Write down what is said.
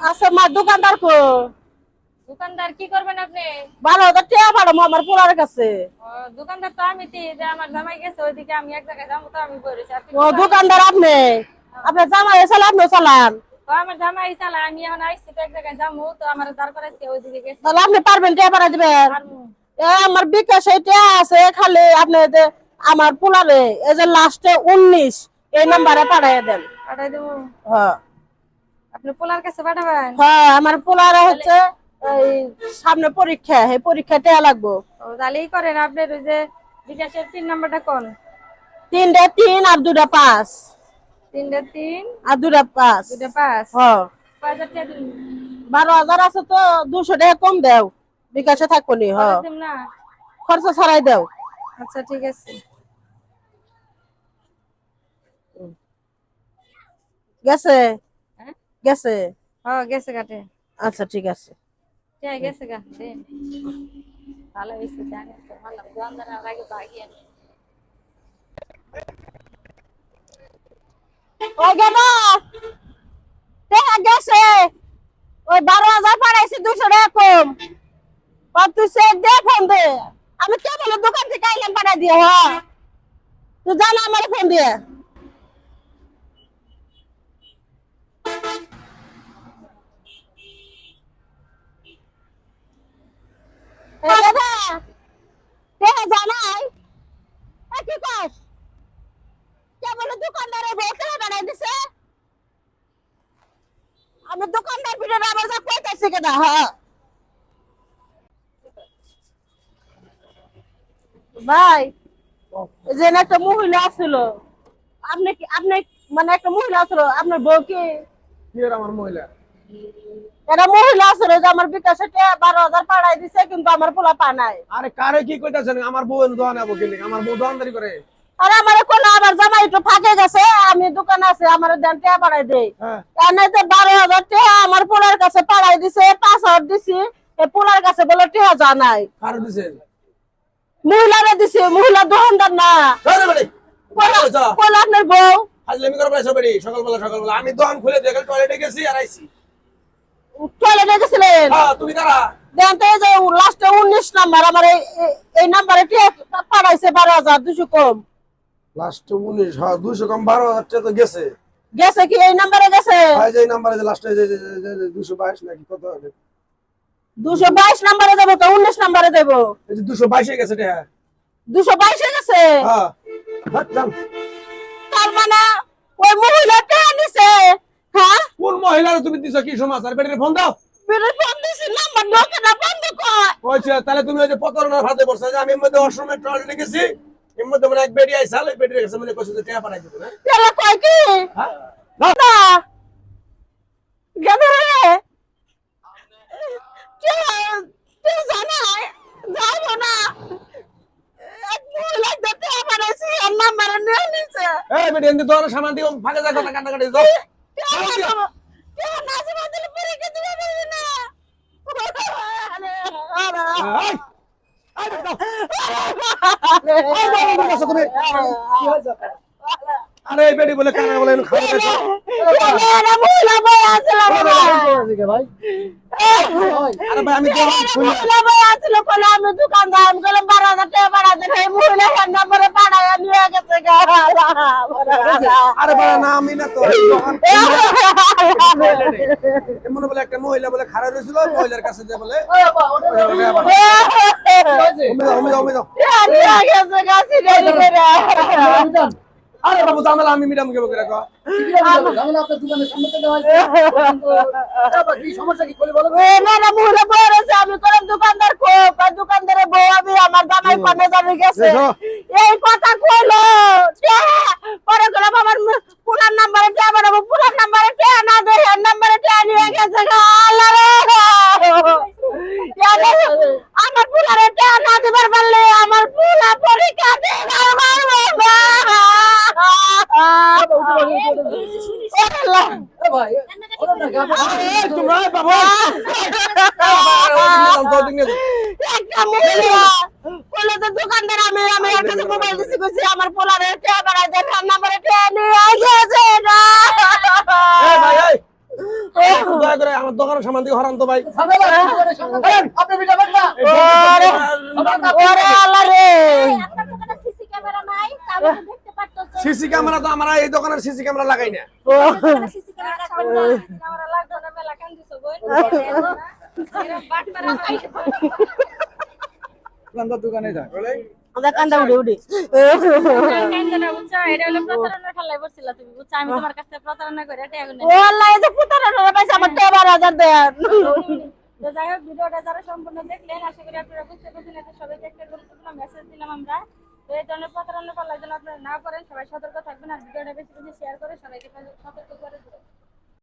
আচ্ছা মা দোকানদার কো? দোকানদার কি করবেন আপনি? বারো হাজার টাকা পাঠাবো আমার পোলার কাছে। দোকানদার তো আমি যে আমার জামাই গেছে ওইদিকে আমি এক জায়গায় যাব তো আমি বলেছি ও দোকানদার আপনি? আপনি জামাই চালান আপনি চালান? আমার জামাই চালা আমি এখন আইসি তো এক জায়গায় যাব তো আমার দাঁড় করাইছে ওইদিকে গেছে। তাহলে আপনি পারবেন টাকা দিবেন? আমার বিকাশ এটা আছে খালি আপনি আমার পোলারে এই যে লাস্টে উনিশ এই নাম্বারে পাঠাই দেন। পাঠাই দেবো। হ্যাঁ। আপনি পোলার কাছে পাঠাবেন? হ্যাঁ আমার পোলারে হচ্ছে এই সামনে পরীক্ষা এই পরীক্ষা টাকা লাগবো। তাহলেই করেন আপনার ওই যে বিকাশের তিন নাম্বারটা কোন? তিনটা তিন আর দুটা পাঁচ। তিনটা তিন আর দুটা পাঁচ। দুটা পাঁচ। হ্যাঁ। বারো হাজার আছে তো দুশো টাকা কম দেও। বিকাশে থাকব নি হ্যাঁ। খরচা ছাড়াই দেও। আচ্ছা ঠিক আছে। গেছে? গেছে? ও গেছে কাটে আচ্ছা ঠিক আছে। ঠিক গেছে গা দেন। ভালো হয়েছে জানি তো ভালো। আগে ভাগিয়ে ওই গেদা টাকা গেছে! ওই বারো হাজার পাঠাইছি দুশো টাকা কম তুই সে দে ফোন দে। আমি কে বলে দোকান থেকে আইলাম পাঠাই দিয়ে হ্যাঁ তুই জানা আমার ফোন দিয়ে এই দাদা টাকা জানাই কি কস? কে বলে দোকানদারে বলতে বানাই দিছে? আমি দোকানদার ভিতরে আবার যা কইতাছি কেনা হ্যাঁ ভাই যে একটা মহিলা আছিল, আপনি আপনি মানে একটা মহিলা আছিল, আপনার বউ কি? আমার মহিলা? একটা মহিলা আছিল যে আমার বিকাশে বারো হাজার পাঠাই দিছে কিন্তু আমার পোলা পা নাই। আরে কারে কি কইতাছেন? আমার বউ দোয়া নেব কিনে আমার বউ দোয়ানদারি করে। আর আমার কোন আমার জামাই একটু ফাঁকে গেছে আমি দোকান আছে আমার দেন দেই। এনে বারো হাজার আমার পোলার কাছে পাঠাই দিছে পাঁচ হাজার দিছি পোলার কাছে বলে টাকা জানাই কারে দিছেন? মহিলারে দিছে মহিলা দোকানদার না। বউ। সকালবেলা সকালবেলা। আমি দোকান খুলে দিয়ে টয়লেটে গেছি আর আইছি। টয়লেটে গেছিলেন? হ্যাঁ তুমি কারা? দেন তো যে লাস্টে উনিশ নাম্বার আমার এই নাম্বারে পাঠাইছে বারো হাজার দুশো কম। লাস্ট উনিশ হ্যাঁ দুশো কম বারো হাজার টাকা তো গেছে। গেছে কি? এই নাম্বারে গেছে? ভাই যে নাম্বারে যে লাস্টে যে দুশো বাইশ নাকি কত হবে? দুশো বাইশ নাম্বারে যাব তো উনিশ নাম্বারে দেবো এই যে দুশো বাইশে গেছে এটা দুশো বাইশে গেছে? হ্যাঁ। হাট তার মানে ওই মহিলা টাকা নিছে হ্যাঁ? কোন মহিলার তুমি দিছো কি সমাচার বেড়ে ফোন দাও। বেরোয় ফোন দিছি নাম্বার ঢোকে না বন্ধ কর। কইছে তাহলে তুমি ওই যে প্রতারণার হাতে পড়ছো যে আমি এর মধ্যে অসময় টয়লেটে গেছি এর মধ্যে মানে এক বেডি আইসাল ওই বেডির কাছে মানে কইছে যে টাকা পাঠাই দিবে না? এলা কয় কি? হ্যাঁ? না। গেদে রে। কে কে জানাই যাইবো না। এক মহিলা দেখতে আমার আছে আর নাম্বার নিয়ে নিছে। এই বেডি এনে তো সামান দিও ফাঁকে যা কথা কান্না কাটি আরে বেডি বলে কানা বলে? খাওয়া আছে ভাই আরে ভাই আমি মহিলা বলে আমি দোকানদার আমি বললাম বারো হাজার টাকা বাড়া দেন এই মহিলা নাম্বারে পাঠায় নিয়ে গেছে আরে ভাই না আমি না তো মনে বলে একটা মহিলা বলে খারাপ হয়েছিল মহিলার কাছে যে বলে ওমে দাও ওমে দাও নিয়ে গেছে গা সিগারি করে আরে বাবু জামেলা আমি মিডাম কে বকে রাখো না মুহূর্তে বড় আছে আমি করে দোকানদার কো দোকানদারে বউ আমি আমার জামাই পানে জানি গেছে দেখো। এই কথা কইলো কে? পরে গেলাম আমার পুরান নাম্বারে কে বানাবো পুরান নাম্বারে কে না দে এর নাম্বারে কে নিয়ে গেছে গো আল্লাহ রে ইয়া রে, আমার পুলারে কে না দিবার পারলে আমার পুলা পরীক্ষা দে আমার বাবা আল্লাহ এই তোমরা বাবু। একটা মহিলা বলে তো দোকানদার আমি আমি একটা মোবাইল দিছি কইছি আমার পোলারে কে বাড়াই নাম্বারে কে নিয়ে না এই ভাই এই। এই, দয়া করে আমার সম্মান দিয়ে হরান তো ভাই। আপনি ভিডিও করেন ওরে ওরে আল্লাহ রে। আপনার দোকানে সিসি ক্যামেরা নাই তাহলে সিসি ক্যামেরা তো আমরা এই দোকানের সিসি ক্যামেরা লাগাই না। দোকানে যায় কান্দা উড়ে উড়ে। যাই হোক ভিডিওটা যারা সম্পূর্ণ দেখলেন আশা করি আপনারা বুঝতে পারছেন। এটা সবাইকে একটা গুরুত্বপূর্ণ মেসেজ দিলাম আমরা। তো এই ধরনের প্রতারণা করার জন্য আপনারা না করেন, সবাই সতর্ক থাকবেন আর ভিডিওটা বেশি বেশি শেয়ার করে সবাইকে সতর্ক করে